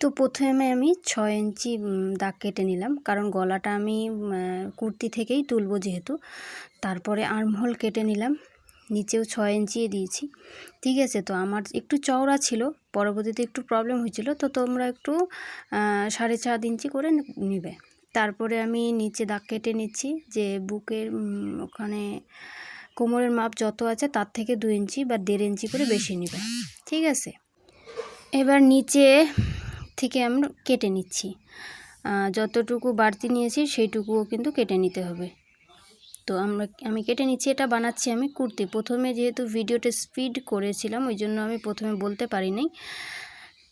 তো প্রথমে আমি ছয় ইঞ্চি দাগ কেটে নিলাম। কারণ গলাটা আমি কুর্তি থেকেই তুলব যেহেতু। তারপরে আর্মহোল কেটে নিলাম। নিচেও ছয় ইঞ্চি দিয়েছি। ঠিক আছে, তো আমার একটু চওড়া ছিল। পরবর্তীতে একটু প্রবলেম হয়েছিল। তো তোমরা একটু সাড়ে চার ইঞ্চি করে নিবে। তারপরে আমি নিচে দাগ কেটে নিচ্ছি যে বুকের ওখানে কোমরের মাপ যত আছে তার থেকে দু ইঞ্চি বা দেড় ইঞ্চি করে বেশি নিবে। ঠিক আছে? এবার নিচে থেকে আমরা কেটে নিচ্ছি। যতটুকু বাড়তি নিয়েছি সেইটুকুও কিন্তু কেটে নিতে হবে। তো আমরা, আমি কেটে নিচ্ছি, এটা বানাচ্ছি আমি কুর্তি। প্রথমে যেহেতু ভিডিওটা স্পিড করেছিলাম ওই জন্য আমি প্রথমে বলতে পারিনি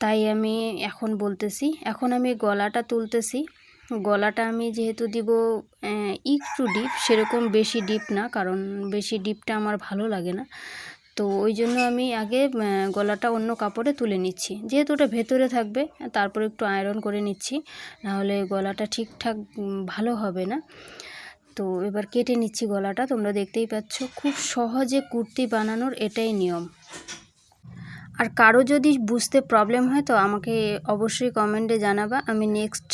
তাই আমি এখন বলতেছি, এখন আমি গলাটা তুলতেছি। গলাটা আমি যেহেতু দিব একটু ডিপ সেরকম বেশি ডিপ না, কারণ বেশি ডিপটা আমার ভালো লাগে না। তো ওই জন্য আমি আগে গলাটা অন্য কাপড়ে তুলে নিচ্ছি। যেহেতু ওটা ভেতরে থাকবে, তারপর একটু আয়রন করে নিচ্ছি, নাহলে গলাটা ঠিকঠাক ভালো হবে না। তো এবার কেটে নিচ্ছি গলাটা, তোমরা দেখতেই পাচ্ছ, খুব সহজে কুর্তি বানানোর এটাই নিয়ম। আর কারও যদি বুঝতে প্রবলেম হয় তো আমাকে অবশ্যই কমেন্টে জানাবা। আমি নেক্সট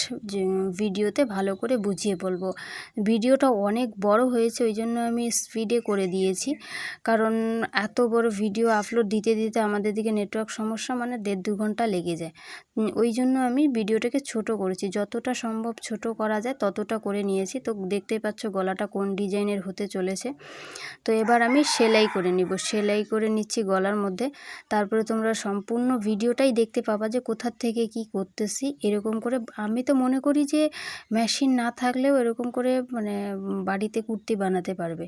ভিডিওতে ভালো করে বুঝিয়ে বলব। ভিডিওটা অনেক বড় হয়েছে ওই জন্য আমি স্পিডে করে দিয়েছি। কারণ এত বড় ভিডিও আপলোড দিতে দিতে আমাদের দিকে নেটওয়ার্ক সমস্যা মানে দেড় দু ঘণ্টা লেগে যায়। ওই জন্য আমি ভিডিওটাকে ছোট করেছি। যতটা সম্ভব ছোট করা যায়, ততটা করে নিয়েছি। তো দেখতেই পাচ্ছ গলাটা কোন ডিজাইনের হতে চলেছে। তো এবার আমি সেলাই করে নিব। সেলাই করে নিচ্ছি গলার মধ্যে। তারপরে তোমরা সম্পূর্ণ ভিডিওটাই দেখতে পাবা যে কোথার থেকে কি করতেছি। এরকম করে আমি তো মনে করি যে মেশিন না থাকলেও এরকম করে মানে বাড়িতে কুর্তি বানাতে পারবে।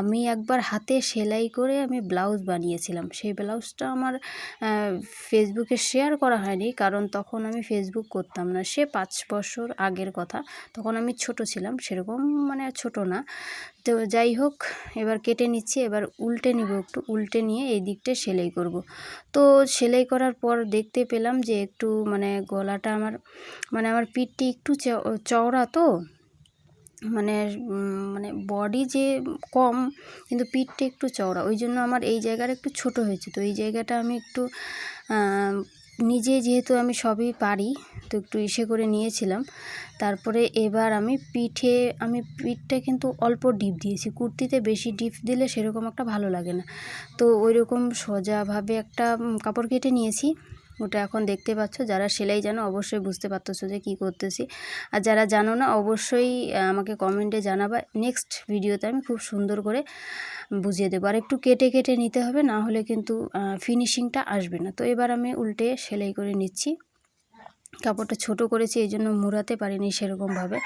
আমি একবার হাতে সেলাই করে আমি ব্লাউজ বানিয়েছিলাম। সেই ব্লাউজটা আমার ফেসবুকে শেয়ার করা হয়নি কারণ তখন আমি ফেসবুক করতাম না। সে পাঁচ বছর আগের কথা। তখন আমি ছোট ছিলাম। সেরকম মানে ছোট না। তো যাই হোক, এবার কেটে নিচ্ছি, এবার উল্টে নিব একটু, উল্টে নিয়ে এই দিকটা সেলাই করব। তো সেলাই করার পর দেখতে পেলাম যে একটু মানে গলাটা আমার মানে আমার পিঠটি একটু চওড়া তো মানে মানে বডি যে কম, কিন্তু পিঠটা একটু চওড়া। ওই জন্য আমার এই জায়গাটা একটু ছোট হয়েছে। তো এই জায়গাটা আমি একটু নিজে যেহেতু আমি সবই পারি, তো একটু ইসে করে নিয়েছিলাম। তারপরে এবার আমি পিঠে, আমি পিঠটা কিন্তু অল্প ডিপ দিয়েছি। কুর্তিতে বেশি ডিপ দিলে সেরকম একটা ভালো লাগে না। তো ওই রকম সোজাভাবে একটা কাপড় কেটে নিয়েছি। ওটা এখন দেখতে পাচ্ছ। যারা সেলাই জানো অবশ্যই বুঝতে পারতেছো যে কী করতেছি। আর যারা জানো না, অবশ্যই আমাকে কমেন্টে জানাবা। নেক্সট ভিডিওতে আমি খুব সুন্দর করে বুঝিয়ে দেবো। আর একটু কেটে কেটে নিতে হবে, না হলে কিন্তু ফিনিশিংটা আসবে না। তো এবার আমি উল্টে সেলাই করে নিচ্ছি। কাপড়টা ছোট করেছি, এই জন্য মুড়াতে পারিনি সেরকমভাবে।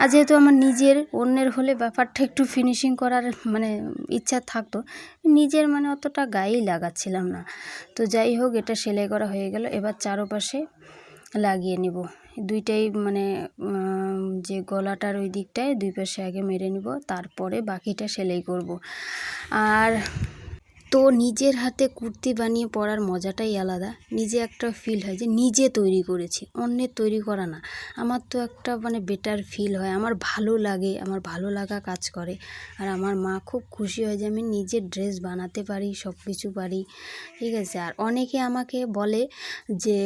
আর যেহেতু আমার নিজের, অন্যের হলে ব্যাপারটা একটু ফিনিশিং করার মানে ইচ্ছা থাকতো, নিজের মানে অতটা গায়েই লাগাচ্ছিলাম না। তো যাই হোক, এটা সেলাই করা হয়ে গেল। এবার চারোপাশে লাগিয়ে নিব। দুইটাই মানে যে গলাটার ওই দিকটায় দুই পাশে আগে মেরে নিব, তারপরে বাকিটা সেলাই করব। আর তো নিজের হাতে কুর্তি বানিয়ে পরার মজাটাই আলাদা। নিজে একটা ফিল হয় যে নিজে তৈরি করেছি, অন্যের তৈরি করা না। আমার তো একটা মানে বেটার ফিল হয়, আমার ভালো লাগে, আমার ভালো লাগা কাজ করে। আর আমার মা খুব খুশি হয় যে আমি নিজের ড্রেস বানাতে পারি সব কিছু পারি। ঠিক আছে? আর অনেকে আমাকে বলে যে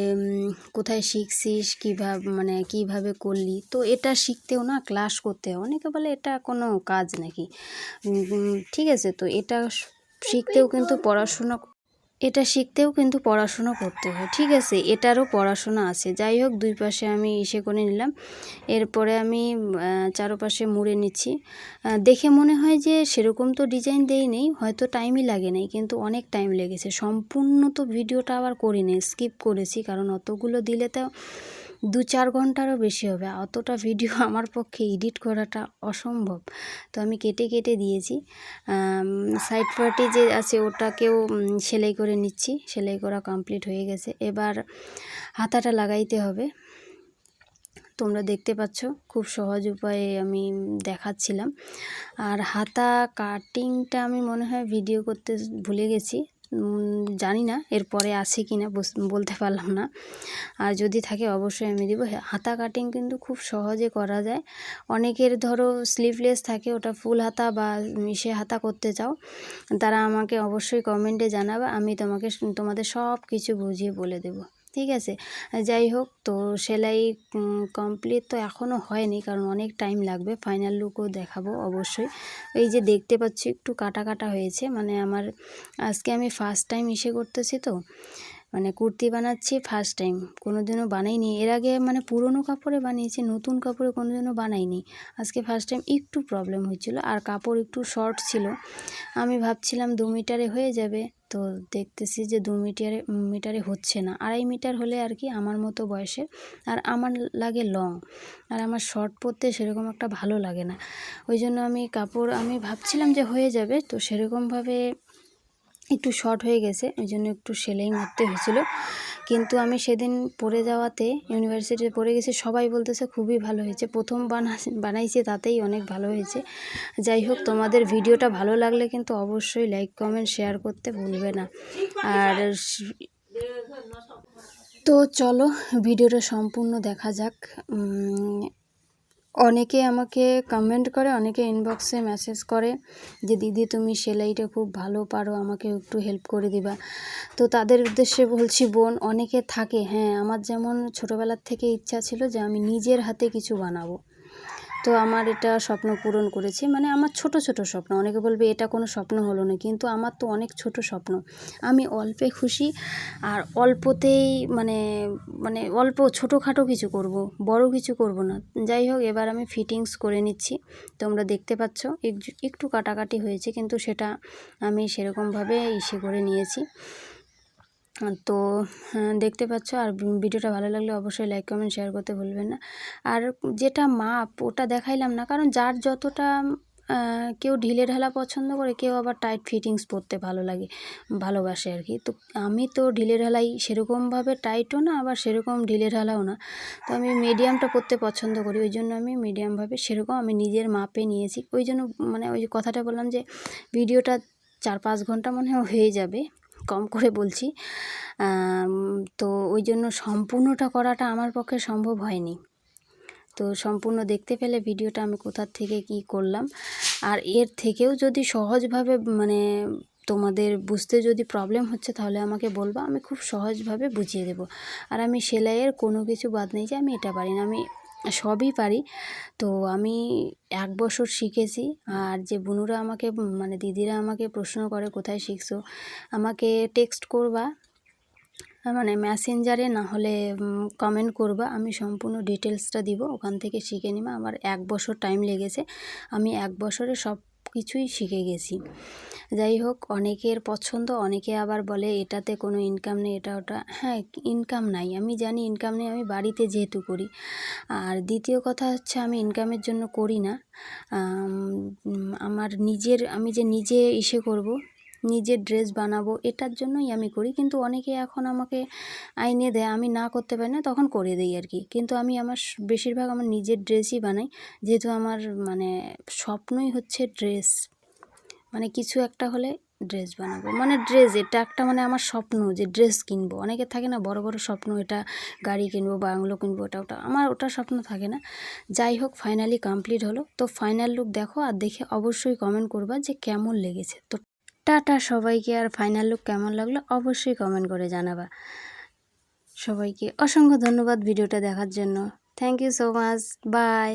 কোথায় শিখছিস, কীভাবে মানে কীভাবে করলি? তো এটা শিখতেও না ক্লাস করতে অনেকে বলে এটা কোনো কাজ নাকি। ঠিক আছে? তো এটা শিখতেও কিন্তু পড়াশোনা এটা শিখতেও কিন্তু পড়াশোনা করতে হয়, ঠিক আছে? এটারও পড়াশোনা আছে। যাই হোক, দুই পাশে আমি ইসে করে নিলাম। এরপরে আমি চারপাশে মুড়ে নিচ্ছি। দেখে মনে হয় যে সেরকম তো ডিজাইন দেই নেই, হয়তো টাইমই লাগে নাই, কিন্তু অনেক টাইম লেগেছে। সম্পূর্ণ তো ভিডিওটা আবার করিনি, স্কিপ করেছি, কারণ অতগুলো দিলে তো দু চার ঘন্টারও বেশি হবে। অতটা ভিডিও আমার পক্ষে এডিট করাটা অসম্ভব। তো আমি কেটে কেটে দিয়েছি। সাইড পার্টি যে আছে, ওটাকেও সেলাই করে নিচ্ছি। সেলাই করা কমপ্লিট হয়ে গেছে। এবার হাতাটা লাগাইতে হবে। তোমরা দেখতে পাচ্ছ, খুব সহজ উপায়ে আমি দেখাচ্ছিলাম। আর হাতা কাটিংটা আমি মনে হয় ভিডিও করতে ভুলে গেছি। জানি না এরপরে আছে কি না বলতে পারলাম না। আর যদি থাকে অবশ্যই আমি দেবো। হাতা কাটিং কিন্তু খুব সহজে করা যায়। অনেকের ধরো স্লিভলেস থাকে, ওটা ফুল হাতা বা মিশে হাতা করতে চাও, তারা আমাকে অবশ্যই কমেন্টে জানাবে। আমি তোমাকে, তোমাদের সব কিছু বুঝিয়ে বলে দেবো। ঠিক আছে। যাই হোক, তো সেলাই কমপ্লিট তো এখনও হয়নি, কারণ অনেক টাইম লাগবে। ফাইনাল লুকও দেখাবো অবশ্যই। এই যে দেখতে পাচ্ছি, একটু কাটা কাটা হয়েছে। মানে আমার, আজকে আমি ফার্স্ট টাইম ইসে করতেছি তো। মানে কুর্তি বানাচ্ছি ফার্স্ট টাইম কোনো দিনও বানাইনি। এর আগে মানে পুরনো কাপড়ে বানিয়েছি, নতুন কাপড়ে কোনো দিনও বানাইনি। আজকে ফার্স্ট টাইম একটু প্রবলেম হয়েছিল, আর কাপড় একটু শর্ট ছিল। আমি ভাবছিলাম দু মিটারে হয়ে যাবে। তো দেখতেছি যে দু মিটারে মিটারে হচ্ছে না। আড়াই মিটার হলে আর কি আমার মতো বয়সে। আর আমার লাগে লং আর আমার শর্ট পরতে সেরকম একটা ভালো লাগে না। ওই জন্য আমি কাপড়, আমি ভাবছিলাম যে হয়ে যাবে। তো সেরকমভাবে একটু শর্ট হয়ে গেছে, ওই জন্য একটু সেলাই মারতে হয়েছিল। কিন্তু আমি সেদিন পড়ে যাওয়াতে ইউনিভার্সিটিতে পড়ে গেছি, সবাই বলতেছে খুবই ভালো হয়েছে। প্রথম বানা বানাইছি তাতেই অনেক ভালো হয়েছে। যাই হোক, তোমাদের ভিডিওটা ভালো লাগলে কিন্তু অবশ্যই লাইক কমেন্ট শেয়ার করতে ভুলবে না। আর তো চলো, ভিডিওটা সম্পূর্ণ দেখা যাক। অনেকে আমাকে কমেন্ট করে, অনেকে ইনবক্সে মেসেজ করে যে, দিদি, তুমি সেলাইটা খুব ভালো পারো, আমাকে একটু হেল্প করে দিবা। তো তাদের উদ্দেশ্যে বলছি, বোন, অনেকে থাকে হ্যাঁ আমার যেমন ছোটোবেলার থেকে ইচ্ছা ছিল যে, আমি নিজের হাতে কিছু বানাবো। তো আমার এটা স্বপ্ন পূরণ করেছি। মানে আমার ছোট ছোট স্বপ্ন। অনেকে বলবে, এটা কোনো স্বপ্ন হলো না। কিন্তু আমার তো অনেক ছোট স্বপ্ন। আমি অল্পে খুশি আর অল্পতেই মানে মানে অল্প ছোটোখাটো কিছু করব, বড় কিছু করব না। যাই হোক, এবার আমি ফিটিংস করে নিচ্ছি। তোমরা দেখতে পাচ্ছ, একটু কাটাকাটি হয়েছে, কিন্তু সেটা আমি সেরকমভাবে ইসে করে নিয়েছি। তো হ্যাঁ, দেখতে পাচ্ছ আর ভিডিওটা ভালো লাগলে অবশ্যই লাইক কমেন্ট শেয়ার করতে ভুলবেন না। আর যেটা মাপ ওটা দেখাইলাম না কারণ যার যতটা কেউ ঢিলে ঢালা পছন্দ করে কেউ আবার টাইট ফিটিংস পরতে ভালো লাগে ভালোবাসে আর কি। তো আমি তো ঢিলে ঢালাই সেরকমভাবে টাইটও না আবার সেরকম ঢিলে ঢালাও না। তো আমি মিডিয়ামটা পরতে পছন্দ করি ওই জন্য আমি মিডিয়ামভাবে সেরকম আমি নিজের মাপে নিয়েছি। ওই জন্য মানে ওই কথাটা বললাম যে ভিডিওটা চার পাঁচ ঘণ্টা মনে হয়ে যাবে। কম করে বলছি। তো ওই জন্য সম্পূর্ণটা করাটা আমার পক্ষে সম্ভব হয়নি। তো সম্পূর্ণ দেখতে পেলে ভিডিওটা আমি কোথার থেকে কি করলাম। আর এর থেকেও যদি সহজভাবে মানে তোমাদের বুঝতে যদি প্রবলেম হচ্ছে তাহলে আমাকে বলবা, আমি খুব সহজভাবে বুঝিয়ে দেব। আর আমি সেলাইয়ের কোনো কিছু বাদ নেই যে আমি এটা পারি না। আমি সবই পারি। তো আমি এক বছর শিখেছি আর যে বুনুরা আমাকে মানে দিদিরা আমাকে প্রশ্ন করে কোথায় শিখছো, আমাকে টেক্সট করবা মানে মেসেঞ্জারে না হলে কমেন্ট করবা, আমি সম্পূর্ণ ডিটেলসটা দিব, ওখান থেকে শিখে নিবা। আমার এক বছর টাইম লেগেছে। আমি এক বছরে সব কিছুই শিখে গেছি। যাই হোক, অনেকের পছন্দ, অনেকে আবার বলে, এটাতে কোনো ইনকাম নেই, এটা ওটা। হ্যাঁ ইনকাম নাই। আমি জানি ইনকাম নেই, আমি বাড়িতে যেহেতু করি। আর দ্বিতীয় কথা হচ্ছে, আমি ইনকামের জন্য করি না। আমার নিজের, আমি যে নিজে ইসে করব নিজের ড্রেস বানাবো, এটার জন্যই আমি করি। কিন্তু অনেকে এখন আমাকে আইনে দেয়, আমি না করতে পারি না, তখন করে দিই আর কি কিন্তু আমি আমার বেশিরভাগ আমার নিজের ড্রেসই বানাই। যেহেতু আমার মানে স্বপ্নই হচ্ছে ড্রেস মানে কিছু একটা হলে ড্রেস বানাবো। মানে ড্রেস এটা একটা মানে আমার স্বপ্ন যে ড্রেস কিনবো। অনেকের থাকে না, বড় বড় স্বপ্ন, এটা গাড়ি কিনবো বাংলো কিনবো ওটা ওটা। আমার ওটা স্বপ্ন থাকে না। যাই হোক ফাইনালি কমপ্লিট হলো। তো ফাইনাল লুক দেখো আর দেখে অবশ্যই কমেন্ট করবা যে কেমন লেগেছে। তো টাটা, সবাইকে। আর ফাইনাল লুক কেমন লাগল অবশ্যই কমেন্ট করে জানাবা। সবাইকে অসংখ্য ধন্যবাদ ভিডিওটা দেখার জন্য। Thank you so much bye